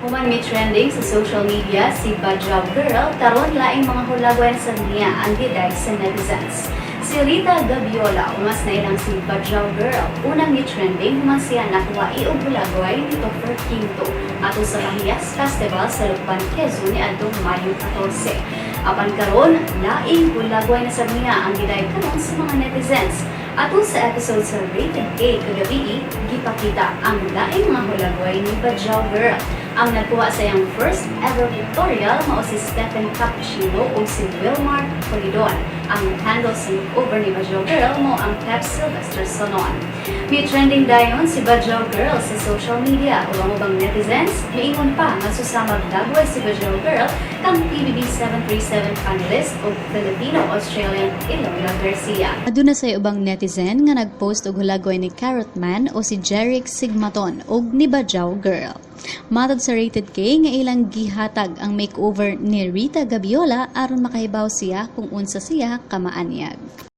Human may trending sa social media si Badjaw Girl karon laing mga hulagwan sa niya ang giday sa netizens. Si Rita Gabiola umas na ilang si Badjaw Girl unang ni trending human siya nakuha og hulagway nito for Quinto ato sa Mahiyas Festival sa Lukban, Quezon ni adtong Mayo 14. Apan karon laing hulagway na sa niya ang giday karon sa mga netizens. Ato sa episode sa Rated A kagabi, gipakita ang laing mga hulagway ni Badjaw Girl. Ang nagkuha sa iyang first ever pictorial mao si Stephen Cappuccino o si Wilmar Polidon. Ang handle sa over ni Badjaw Girl mo ang Pep Sylvester Sonon. May trending dayon si Badjaw Girl sa social media o ang ubang netizens, miingon pa nga dagway si Badjaw Girl kang PBB 737 panelist o Filipino-Australian Iloila Garcia. Aduna say ubang netizen nga nagpost og hulagway ni Carrot Man o si Jeric Sigmaton og ni Badjaw Girl. Matod sa Rated K nga ilang gihatag ang makeover ni Rita Gabiola aron makahibaw siya kung unsa siya kamaanyag.